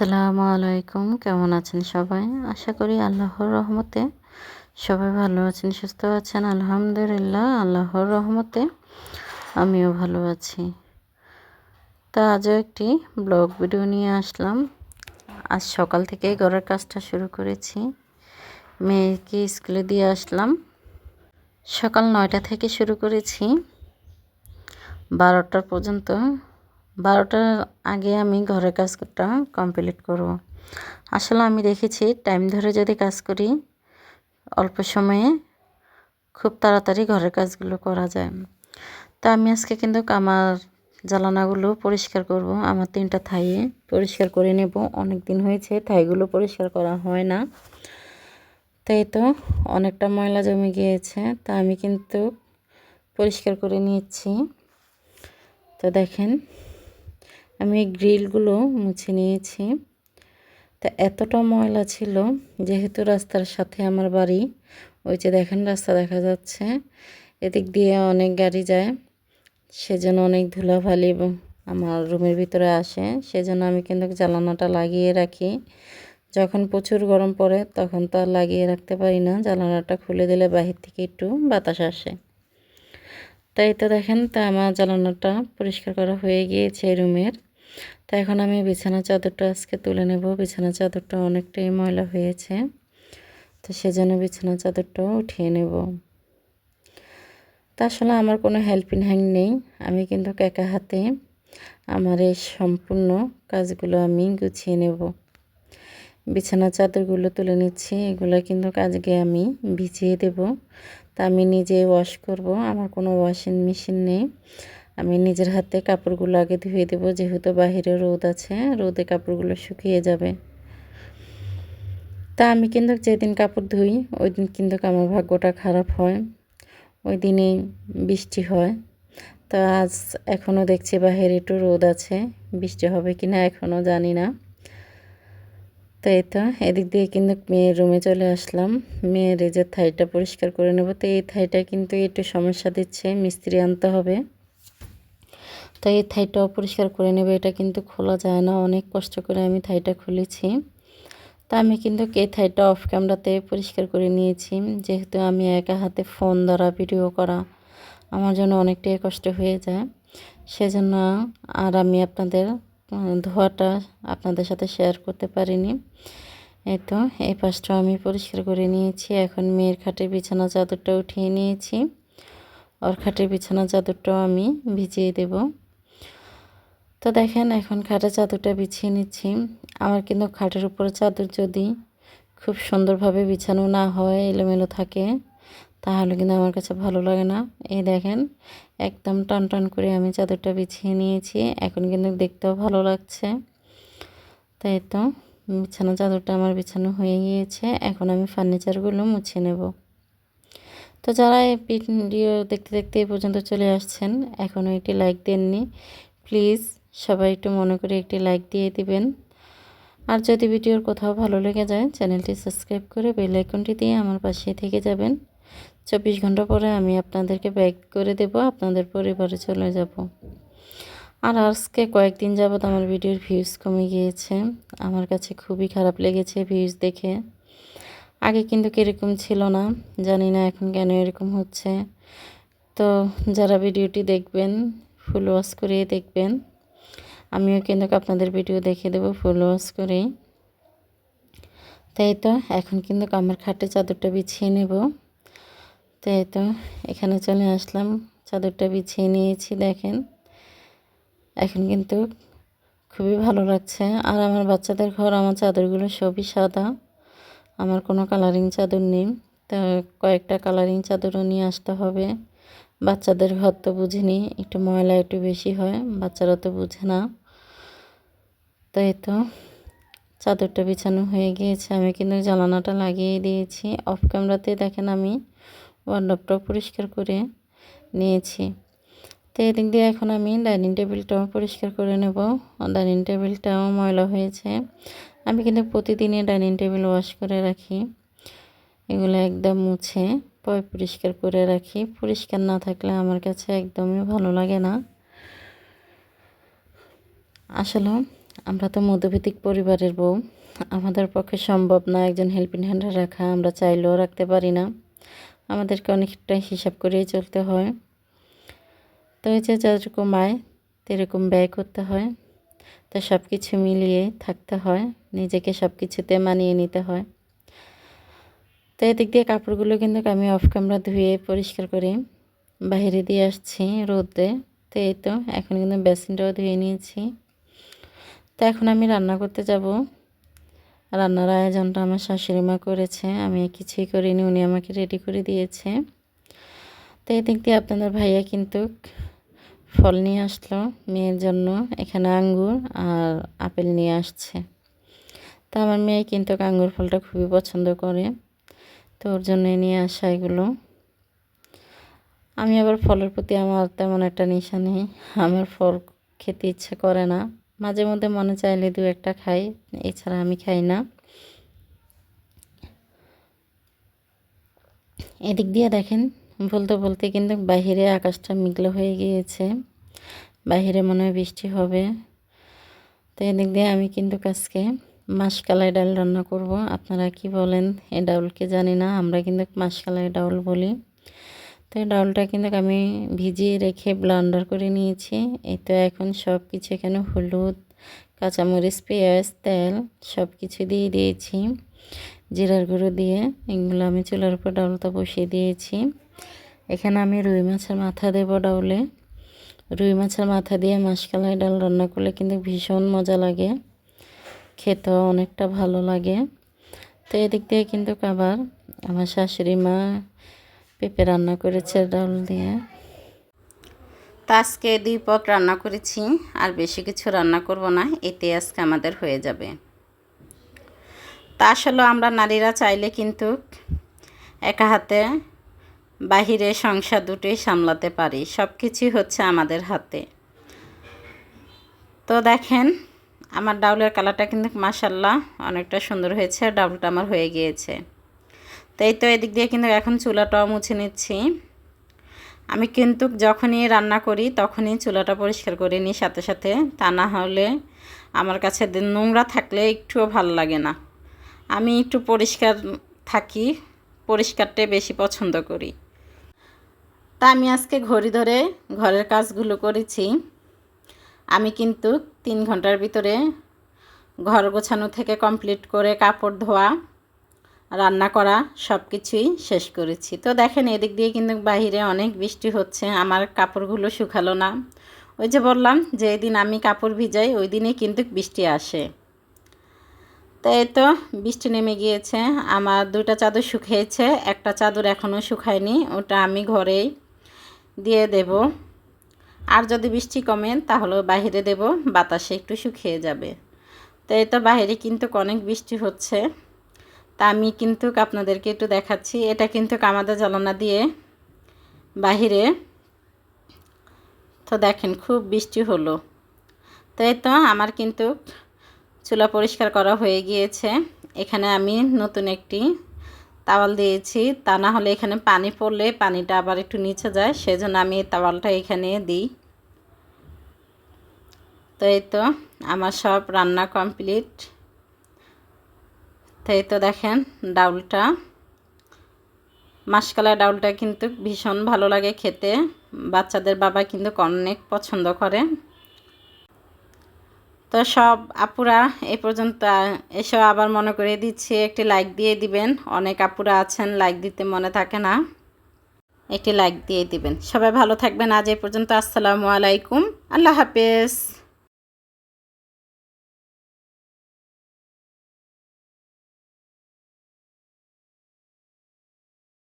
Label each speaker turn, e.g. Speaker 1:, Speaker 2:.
Speaker 1: আসসালামু আলাইকুম। কেমন আছেন সবাই? আশা করি আল্লাহর রহমতে সবাই ভালো আছেন, সুস্থ আছেন। আলহামদুলিল্লাহ, আল্লাহর রহমতে আমিও ভালো আছি। তা আজও একটি ব্লগ ভিডিও নিয়ে আসলাম। আজ সকাল থেকে ঘরের কাজটা শুরু করেছি। মেয়েকে স্কুলে দিয়ে আসলাম। সকাল নয়টা থেকে শুরু করেছি। বারোটা পর্যন্ত বারোটার আগে আমি ঘরের কাজটা কমপ্লিট করব। আসলে আমি দেখেছি টাইম ধরে যদি কাজ করি, অল্প সময়ে খুব তাড়াতাড়ি ঘরের কাজগুলো করা যায়। তা আমি আজকে কিন্তু আমার জ্বালানাগুলো পরিষ্কার করব। আমার তিনটা থাইয়ে পরিষ্কার করে নেব। অনেক দিন হয়েছে থাইগুলো পরিষ্কার করা হয় না। তাই তো অনেকটা ময়লা জমে গিয়েছে। তা আমি কিন্তু পরিষ্কার করে নিচ্ছি। তো দেখেন আমি এই গ্রিলগুলো মুছে নিয়েছি। তা এতটা ময়লা ছিল, যেহেতু রাস্তার সাথে আমার বাড়ি, ওই যে দেখেন রাস্তা দেখা যাচ্ছে, এদিক দিয়ে অনেক গাড়ি যায়, সেজন্য অনেক ধুলাভালি আমার রুমের ভিতরে আসে, সেজন্য আমি কিন্তু জ্বালানাটা লাগিয়ে রাখি। যখন প্রচুর গরম পড়ে, তখন তো আর লাগিয়ে রাখতে পারি না জ্বালানাটা খুলে দিলে বাহির থেকে একটু বাতাস আসে। তাই তো দেখেন, তা আমার জ্বালানাটা পরিষ্কার করা হয়ে গিয়েছে রুমের। তো এখন আমি বিছানা চাদরটা আজকে তুলে নেব। বিছানা চাদরটা অনেকটাই ময়লা হয়েছে, তো সেজন্য বিছানা চাদরটাও উঠিয়ে নেব। তা আসলে আমার কোনো হেল্পিং হ্যান্ড নেই, আমি কিন্তু একা হাতে আমার এই সম্পূর্ণ কাজগুলো আমি গুছিয়ে নেব। বিছানা চাদরগুলো তুলে নিচ্ছি, এগুলো কিন্তু আজকে আমি ভিজিয়ে দেব। তা আমি নিজে ওয়াশ করব, আমার কোনো ওয়াশিং মেশিন নেই। আমি নিজের হাতে কাপড়গুলো আগে ধুয়ে দেবো, যেহেতু বাহিরে রোদ আছে, রোদে কাপড়গুলো শুকিয়ে যাবে। তা আমি কিন্তু যেদিন কাপড় ধুই ওই দিন কিন্তু আমার ভাগ্যটা খারাপ হয়। ওই দিনেই বৃষ্টি হয়। তো আজ এখনও দেখছি বাহিরে একটু রোদ আছে, বৃষ্টি হবে কি না এখনও জানি না। তো এই তো, এদিক দিয়ে কিন্তু মেয়ের রুমে চলে আসলাম। মেয়ের এই যে থাইটা পরিষ্কার করে নেব, তো এই থাইটা কিন্তু একটু সমস্যা দিচ্ছে, মিস্ত্রি আনতে হবে। তো এই থাইটা পরিষ্কার করে নেবে, এটা কিন্তু খোলা যায় না, অনেক কষ্ট করে আমি থাইটা খুলেছি। তা আমি কিন্তু এই থাইটা অফ ক্যামেরাতে পরিষ্কার করে নিয়েছি, যেহেতু আমি একা হাতে ফোন দ্বারা ভিডিও করা আমার জন্য অনেকটাই কষ্ট হয়ে যায়। সেজন্য আর আমি আপনাদের ধোয়াটা আপনাদের সাথে শেয়ার করতে পারিনি। এই তো, এই পাশটা আমি পরিষ্কার করে নিয়েছি, এখন মেয়ের খাটের বিছানা চাদরটা উঠিয়ে নিয়েছি। ওর খাটের বিছানা চাদরটাও আমি ভিজিয়ে দেবো। তো দেখেন, এখন খাটের চাদরটা বিছিয়ে নিচ্ছি। আমার কিন্তু খাটের উপরে চাদর যদি খুব সুন্দরভাবে বিছানো না হয়, এলোমেলো থাকে, তাহলে কিন্তু আমার কাছে ভালো লাগে না। এই দেখেন, একদম টান টান করে আমি চাদরটা বিছিয়ে নিয়েছি। এখন কিন্তু দেখতেও ভালো লাগছে। তাই তো, বিছানা চাদরটা আমার বিছানো হয়ে গিয়েছে। এখন আমি ফার্নিচারগুলো মুছে নেব। তো যারা এই ভিডিও দেখতে দেখতে এই পর্যন্ত চলে আসছেন, এখনও একটি লাইক দেননি, প্লিজ সবাই একটু মনে করে একটি লাইক দিয়ে দিবেন। আর যদি ভিডিওর কোথাও ভালো লেগে যায় চ্যানেলটি সাবস্ক্রাইব করে বেল আইকনটি দিয়ে আমার পাশে থেকে যাবেন। চব্বিশ ঘণ্টা পরে আমি আপনাদেরকে ব্যাক করে দেব, আপনাদের পরিবারে চলে যাব। আর আজকে কয়েকদিন যাবৎ আমার ভিডিওর ভিউজ কমে গিয়েছে। আমার কাছে খুবই খারাপ লেগেছে ভিউজ দেখে। আগে কিন্তু কীরকম ছিল না, জানি না এখন কেন এরকম হচ্ছে। তো যারা ভিডিওটি দেখবেন ফুল ওয়াশ করে দেখবেন। আমিও কিন্তু আপনাদের ভিডিও দেখে দেবো ফুল ওয়াশ করে তাই তো, এখন কিন্তু আমার খাটে চাদরটা বিছিয়ে নেব। তাই তো, এখানে চলে আসলাম, চাদরটা বিছিয়ে নিয়েছি, দেখেন। এখন কিন্তু খুবই ভালো লাগছে। আর আমার বাচ্চাদের ঘর, আমার চাদরগুলো সবই সাদা। আমার কোনো কালারিং চাদর নেই। তো কয়েকটা কালারিং চাদরও নিয়ে আসতে হবে। বাচ্চাদের ঘর তো বুঝিনি, একটু ময়লা একটু বেশি হয়, বাচ্চারা তো বুঝে না। তাই তো। চাদরটা বিছানো হয়ে গিয়েছে। আমি কিন্তু জ্বালানাটা লাগিয়ে দিয়েছি। অফ ক্যামেরাতে দেখেন আমি ওয়ার্ডপটাও পরিষ্কার করে নিয়েছি। তো এদিক দিয়ে এখন আমি ডাইনিং টেবিলটাও পরিষ্কার করে নেব। ডাইনিং টেবিলটাও ময়লা হয়েছে। আমি কিন্তু প্রতিদিনই ডাইনিং টেবিল ওয়াশ করে রাখি। এগুলো একদম মুছে পয় পরিষ্কার করে রাখি। পরিষ্কার না থাকলে আমার কাছে একদমই ভালো লাগে না। আসলে আমরা তো মধ্যবিত্তিক পরিবারের বউ। আমাদের পক্ষে সম্ভব না একজন হেল্পিং হ্যান্ড রাখা, আমরা চাইলেও রাখতে পারি না। আমাদেরকে অনেকটা হিসাব করেই চলতে হয়। তো এই যে যেরকম আয় তেরকম ব্যয় করতে হয়। তো সব কিছু মিলিয়ে থাকতে হয়, নিজেকে সব কিছুতে মানিয়ে নিতে হয়। তো এদিক দিয়ে কাপড়গুলো কিন্তু আমি অফ ক্যামেরা ধুয়ে পরিষ্কার করে বাইরে দিয়ে আসছি রোদে। তো এই তো, এখন কিন্তু বেসিনটাও ধুয়ে নিয়েছি। তো এখন আমি রান্না করতে যাব। রান্নার আয়োজনটা আমার শাশুড়ি মা করেছে, আমি কিছুই করিনি, উনি আমাকে রেডি করে দিয়েছে। তো এদিক দিয়ে আপনাদের ভাইয়া কিন্তু ফল নিয়ে আসলো মেয়ের জন্য, এখানে আঙ্গুর আর আপেল নিয়ে আসছে। তো আমার মেয়ে কিন্তু আঙ্গুর ফলটা খুবই পছন্দ করে, তো ওর জন্য নিয়ে আসা এগুলো। আমি আবার ফলের প্রতি আমার তেমন একটা নেশা নেই, আমার ফল খেতে ইচ্ছে করে না। মাঝে মধ্যে মনে চাইলে দু একটা খাই, এছাড়া আমি খাই না। এদিক দিয়ে দেখেন, বলতে বলতে কিন্তু বাহিরে আকাশটা মেঘলা হয়ে গিয়েছে। বাহিরে মনে হয় বৃষ্টি হবে। তো এদিক দিয়ে আমি কিন্তু আজকে মাসকালাই ডাল রান্না করব। আপনারা কি বলেন? এ ডাউলকে জানি না, আমরা কিন্তু মাসকালাই ডাউল বলি। তো ডাউলটা কিন্তু আমি ভিজিয়ে রেখে ব্লান্ডার করে নিয়েছি। এই তো এখন সব কিছু এখানে হলুদ, কাঁচামরিচ, পেঁয়াজ, তেল সব কিছু দিয়ে দিয়েছি। জিরার গুঁড়ো দিয়ে এগুলো আমি চুলার উপর ডাউলটা বসিয়ে দিয়েছি। এখানে আমি রুই মাছের মাথা দেবো ডাউলে। রুই মাছের মাথা দিয়ে মাসকালাই ডাল রান্না করলে কিন্তু ভীষণ মজা লাগে। খেতেও অনেকটা ভালো লাগে। তো এদিক দিয়ে কিন্তু আবার আমার শাশুড়ি মা পেঁপে রান্না করেছে, ডাল দিয়ে। তা আজকে দুই পদ রান্না করেছি, আর বেশি কিছু রান্না করব না, এতে আজকে আমাদের হয়ে যাবে। তা আসলে আমরা নারীরা চাইলে কিন্তু একা হাতে বাহিরে সংসার দুটোই সামলাতে পারি সব কিছুই হচ্ছে আমাদের হাতে। তো দেখেন, আমার ডাউলের কালারটা কিন্তু মাসাল্লাহ অনেকটা সুন্দর হয়েছে, ডাউলটা আমার হয়ে গিয়েছে। তো এই তো এদিক দিয়ে কিন্তু এখন চুলাটাও মুছে নিচ্ছি। আমি কিন্তু যখনই রান্না করি তখনই চুলাটা পরিষ্কার করে নিই সাথে সাথে। তা না হলে আমার কাছে নোংরা থাকলে একটুও ভালো লাগে না। আমি একটু পরিষ্কার থাকি, পরিষ্কারটাই বেশি পছন্দ করি। তা আমি আজকে ঘড়ি ধরে ঘরের কাজগুলো করেছি। আমি কিন্তু তিন ঘণ্টার ভিতরে ঘর গোছানো থেকে কমপ্লিট করে কাপড় ধোয়া রান্না করা সব কিছুই শেষ করেছি। তো দেখেন, এদিক দিয়ে কিন্তু বাহিরে অনেক বৃষ্টি হচ্ছে, আমার কাপড়গুলো শুকালো না। ওই যে বললাম যে দিন আমি কাপড় ভিজাই, ওই দিনে কিন্তু বৃষ্টি আসে। তো এই তো বৃষ্টি নেমে গিয়েছে, আমার দুটা চাদর শুকিয়েছে, একটা চাদর এখনও শুকায়নি, ওটা আমি ঘরেই দিয়ে দেব। আর যদি বৃষ্টি কমে তাহলে বাহিরে দেব, বাতাসে একটু শুকিয়ে যাবে। তো এই তো বাহিরে কিন্তু অনেক বৃষ্টি হচ্ছে। তা আমি কিন্তু আপনাদেরকে একটু দেখাচ্ছি। এটা কিন্তু কামাদা জ্বালানা দিয়ে বাহিরে। তো দেখেন, খুব বৃষ্টি হলো। তো এই তো আমার কিন্তু চুলা পরিষ্কার করা হয়ে গিয়েছে। এখানে আমি নতুন একটি তাওয়াল দিয়েছি। তা না হলে এখানে পানি পড়লে পানিটা আবার একটু নিচে যায়, সেজন্য আমি তাওয়ালটা এখানে দিই। তো এই তো আমার সব রান্না কমপ্লিট। এই তো দেখেন ডাউলটা। মাসকালা ডাউলটা কিন্তু ভীষণ ভালো লাগে খেতে। বাচ্চাদের বাবা কিন্তু অনেক পছন্দ করে। তো সব আপুরা এ পর্যন্ত এসব আবার মনে করে দিচ্ছি, একটি লাইক দিয়ে দিবেন। অনেক আপুরা আছেন লাইক দিতে মনে থাকে না। একটি লাইক দিয়ে দিবেন। সবাই ভালো থাকবেন। আজ এই পর্যন্ত আসসালামু আলাইকুম। আল্লাহ হাফেজ।